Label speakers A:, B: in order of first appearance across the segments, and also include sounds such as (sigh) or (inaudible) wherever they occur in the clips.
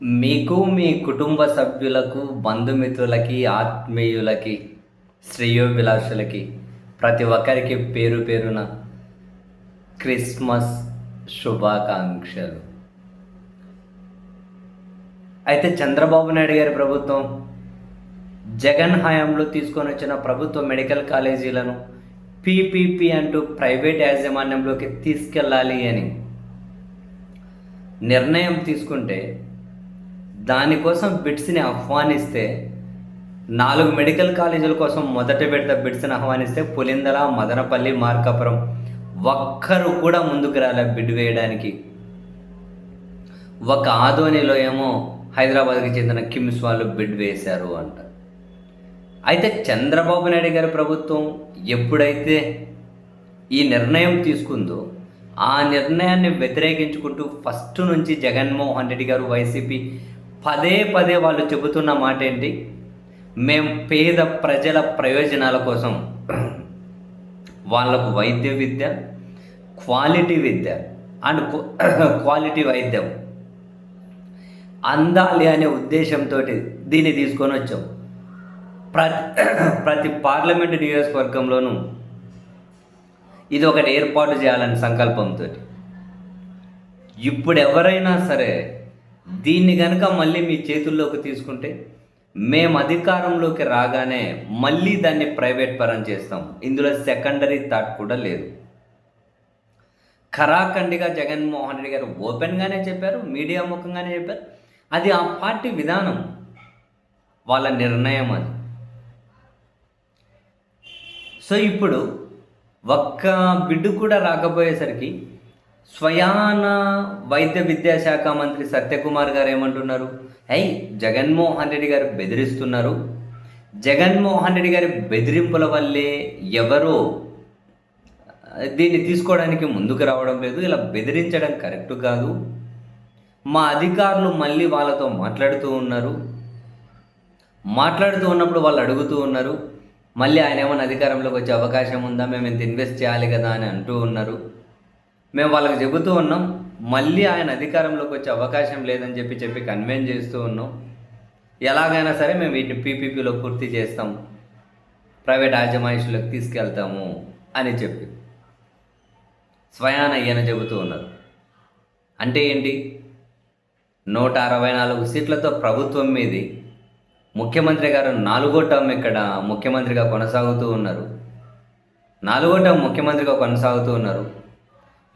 A: మీకు మీ కుటుంబ సభ్యులకు బంధుమిత్రులకి ఆత్మీయులకి శ్రేయోభిలాషులకి ప్రతి ఒక్కరికి పేరు పేరున క్రిస్మస్ శుభాకాంక్షలు. అయితే చంద్రబాబు నాయుడు గారి ప్రభుత్వం జగన్ హయాంలో తీసుకొని వచ్చిన ప్రభుత్వ మెడికల్ కాలేజీలను పీపీపీ అంటూ ప్రైవేట్ యాజమాన్యంలోకి తీసుకెళ్ళాలి అని నిర్ణయం తీసుకుంటే దానికోసం బిట్స్ని ఆహ్వానిస్తే నాలుగు మెడికల్ కాలేజీల కోసం మొదట విడత బిడ్స్ని ఆహ్వానిస్తే పులిందల మదనపల్లి మార్కాపురం ఒక్కరు కూడా ముందుకు రాలే బిడ్ వేయడానికి. ఒక ఆదోనిలో ఏమో హైదరాబాద్కి చెందిన కిమ్స్ వాళ్ళు బిడ్ వేశారు అంట. అయితే చంద్రబాబు నాయుడు గారి ప్రభుత్వం ఎప్పుడైతే ఈ నిర్ణయం తీసుకుందో ఆ నిర్ణయాన్ని వ్యతిరేకించుకుంటూ ఫస్ట్ నుంచి జగన్మోహన్ రెడ్డి గారు వైసీపీ పదే పదే వాళ్ళు చెబుతున్న మాట ఏంటి మేము పేద ప్రజల ప్రయోజనాల కోసం వాళ్ళకు వైద్య విద్య క్వాలిటీ విద్య అండ్ (coughs) క్వాలిటీ వైద్యం అందాలి అనే ఉద్దేశంతో దీన్ని తీసుకొని వచ్చాం. ప్రతి (coughs) ప్రతి పార్లమెంటు నియోజకవర్గంలోనూ ఇది ఒకటి ఏర్పాటు చేయాలని సంకల్పంతో ఇప్పుడు ఎవరైనా సరే దీన్ని కనుక మళ్ళీ మీ చేతుల్లోకి తీసుకుంటే మేము అధికారంలోకి రాగానే మళ్ళీ దాన్ని ప్రైవేట్ పరం చేస్తాం. ఇందులో సెకండరీ థాట్ కూడా లేదు. ఖరాఖండిగా జగన్మోహన్ రెడ్డి గారు ఓపెన్గానే చెప్పారు మీడియా ముఖంగానే చెప్పారు. అది ఆ పార్టీ విధానం వాళ్ళ నిర్ణయం అది. సో ఇప్పుడు ఒక్క బిడ్డు కూడా రాకపోయేసరికి స్వయాన వైద్య విద్యాశాఖ మంత్రి సత్యకుమార్ గారు ఏమంటున్నారు? అయ్యి జగన్మోహన్ రెడ్డి గారు బెదిరిస్తున్నారు. జగన్మోహన్ రెడ్డి గారి బెదిరింపుల వల్లే ఎవరో దీన్ని తీసుకోవడానికి ముందుకు రావడం లేదు. ఇలా బెదిరించడం కరెక్ట్ కాదు. మా అధికారులు మళ్ళీ వాళ్ళతో మాట్లాడుతూ ఉన్నారు. మాట్లాడుతూ ఉన్నప్పుడు వాళ్ళు అడుగుతూ ఉన్నారు. మళ్ళీ ఆయన ఏమైనా అధికారంలోకి వచ్చే అవకాశం ఉందా? మేము ఇంత ఇన్వెస్ట్ చేయాలి కదా అని అంటూ ఉన్నారు. మేము వాళ్ళకి చెబుతూ ఉన్నాం మళ్ళీ ఆయన అధికారంలోకి వచ్చే అవకాశం లేదని చెప్పి చెప్పి కన్విన్స్ చేస్తూ ఉన్నాం. ఎలాగైనా సరే మేము వీటిని పీపీపీలో పూర్తి చేస్తాం ప్రైవేట్ యాజమాయిషులకు తీసుకెళ్తాము అని చెప్పి. స్వయాన ఈయన చెబుతూ ఉన్నారు. అంటే ఏంటి? నూట అరవై నాలుగు సీట్లతో ప్రభుత్వం మీది ముఖ్యమంత్రి గారు నాలుగో టర్మ్ ఇక్కడ ముఖ్యమంత్రిగా కొనసాగుతూ ఉన్నారు. నాలుగో టర్మ్ ముఖ్యమంత్రిగా కొనసాగుతూ ఉన్నారు.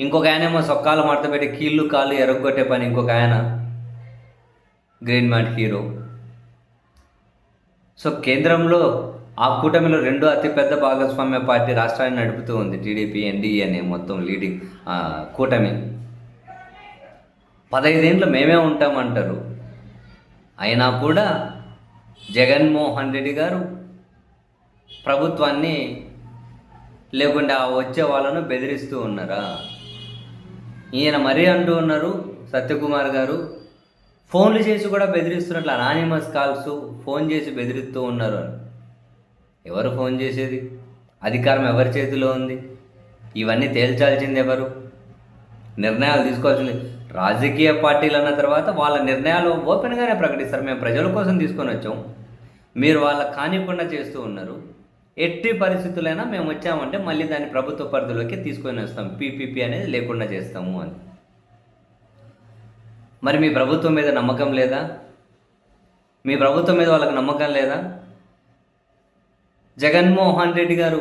A: ఇంకొక ఆయన ఏమో సొక్కాలు మడత పెట్టి కీళ్ళు కాళ్ళు ఎరగొట్టే పని ఇంకొక ఆయన. గ్రీన్ మ్యాట్ హీరో సో కేంద్రంలో ఆ కూటమిలో రెండో అతిపెద్ద భాగస్వామ్య పార్టీ రాష్ట్రాన్ని నడుపుతూ ఉంది. టీడీపీ ఎన్డీఏ అనే మొత్తం లీడింగ్ కూటమి. పదహైదేండ్లు మేమే ఉంటామంటారు. అయినా కూడా జగన్మోహన్ రెడ్డి గారు ప్రభుత్వాన్ని లేకుంటే ఆ వచ్చే వాళ్ళను బెదిరిస్తూ ఉన్నారా? ఈయన మరీ అంటూ ఉన్నారు సత్యకుమార్ గారు. ఫోన్లు చేసి కూడా బెదిరిస్తున్నట్లు అనానిమస్ కాల్స్ ఫోన్ చేసి బెదిరిస్తూ ఉన్నారు అని. ఎవరు ఫోన్ చేసేది? అధికారం ఎవరి చేతిలో ఉంది? ఇవన్నీ తేల్చాల్సింది ఎవరు? నిర్ణయాలు తీసుకోవాల్సింది. రాజకీయ పార్టీలు అన్న తర్వాత వాళ్ళ నిర్ణయాలు ఓపెన్గానే ప్రకటిస్తారు. మేము ప్రజల కోసం తీసుకొని వచ్చాం. మీరు వాళ్ళ కానివ్వకుండా చేస్తూ ఉన్నారు. ఎట్టి పరిస్థితులైనా మేము వచ్చామంటే మళ్ళీ దాన్ని ప్రభుత్వ పరిధిలోకి తీసుకొని వస్తాం. పీపీపీ అనేది లేకుండా చేస్తాము అని. మరి మీ ప్రభుత్వం మీద నమ్మకం లేదా? మీ ప్రభుత్వం మీద వాళ్ళకి నమ్మకం లేదా? జగన్మోహన్ రెడ్డి గారు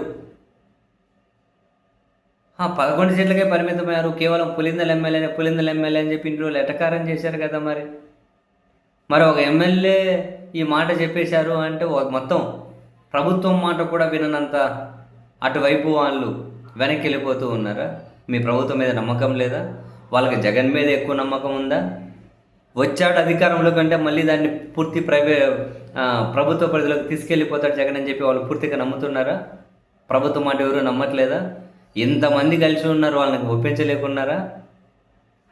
A: పదకొండు సీట్లకే పరిమితమయ్యారు. కేవలం పులిందల ఎమ్మెల్యే పులిందల ఎమ్మెల్యే అని చెప్పి ఇన్ని రోజులు ఎటకారం చేశారు కదా మరి. మరి ఒక ఎమ్మెల్యే ఈ మాట చెప్పేశారు అంటే ఒక మొత్తం ప్రభుత్వం మాట కూడా విననంత అటువైపు వాళ్ళు వెనక్కి వెళ్ళిపోతూ ఉన్నారా? మీ ప్రభుత్వం మీద నమ్మకం లేదా? వాళ్ళకి జగన్ మీద ఎక్కువ నమ్మకం ఉందా? వచ్చాడు అధికారంలో కంటే మళ్ళీ దాన్ని పూర్తి ప్రైవే ప్రభుత్వ పరిధిలోకి తీసుకెళ్ళిపోతాడు జగన్ అని చెప్పి వాళ్ళు పూర్తిగా నమ్ముతున్నారా? ప్రభుత్వం మాట ఎవరు నమ్మట్లేదా? ఇంతమంది కలిసి ఉన్నారు వాళ్ళని ఒప్పించలేకున్నారా?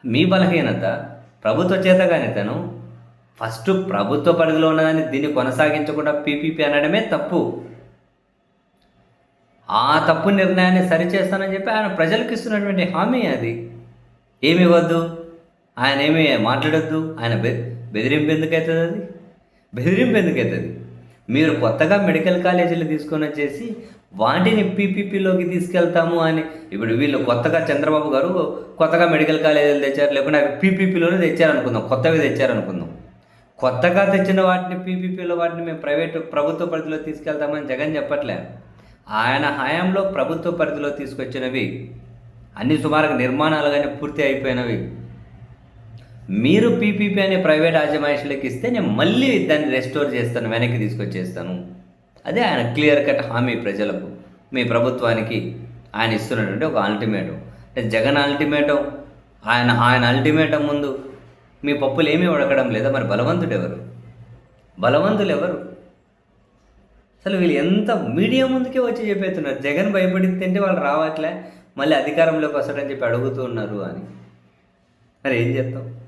A: మీ బలహీనత ప్రభుత్వ చేతగానితను ఫస్ట్ ప్రభుత్వ పరిధిలో ఉన్నదని దీన్ని కొనసాగించకుండా పీపీపీ అనడమే తప్పు. ఆ తప్పు నిర్ణయాన్ని సరిచేస్తానని చెప్పి ఆయన ప్రజలకు ఇస్తున్నటువంటి హామీ అది. ఏమి ఇవ్వద్దు? ఆయన ఏమి మాట్లాడొద్దు? ఆయన బె బెదిరింపు ఎందుకు అవుతుంది అది? బెదిరింపు ఎందుకు అవుతుంది మీరు కొత్తగా మెడికల్ కాలేజీలు తీసుకొని వచ్చేసి వాటిని పీపీపీలోకి తీసుకెళ్తాము అని ఇప్పుడు వీళ్ళు కొత్తగా చంద్రబాబు గారు కొత్తగా మెడికల్ కాలేజీలు తెచ్చారు లేకుంటే అవి పీపీపీలోనే తెచ్చారనుకుందాం కొత్తవి తెచ్చారనుకుందాం. కొత్తగా తెచ్చిన వాటిని పీపీపీలో వాటిని మేము ప్రైవేట్ ప్రభుత్వ పరిధిలో తీసుకెళ్తామని జగన్ చెప్పట్లే. ఆయన హయాంలో ప్రభుత్వ పరిధిలో తీసుకొచ్చినవి అన్ని సుమారుగా నిర్మాణాలు కానీ పూర్తి అయిపోయినవి. మీరు పీపీపీ అనే ప్రైవేట్ ఆజమాయిషులకు ఇస్తే నేను మళ్ళీ దాన్ని రెస్టోర్ చేస్తాను వెనక్కి తీసుకొచ్చేస్తాను. అదే ఆయన క్లియర్ కట్ హామీ ప్రజలకు మీ ప్రభుత్వానికి ఆయన ఇస్తున్నటువంటి ఒక అల్టిమేటం అంటే జగన్ అల్టిమేటం ఆయన ఆయన అల్టిమేటం ముందు మీ పప్పులు ఏమీ ఉడకడం లేదా? మరి బలవంతుడు ఎవరు బలవంతులు ఎవరు అసలు వీళ్ళు ఎంత మీడియా ముందుకే వచ్చి చెప్పేస్తున్నారు. జగన్ భయపడి తింటే వాళ్ళు రావట్లే మళ్ళీ అధికారంలోకి వస్తాడని చెప్పి అడుగుతూ ఉన్నారు అని. మరి ఏం చేస్తాం?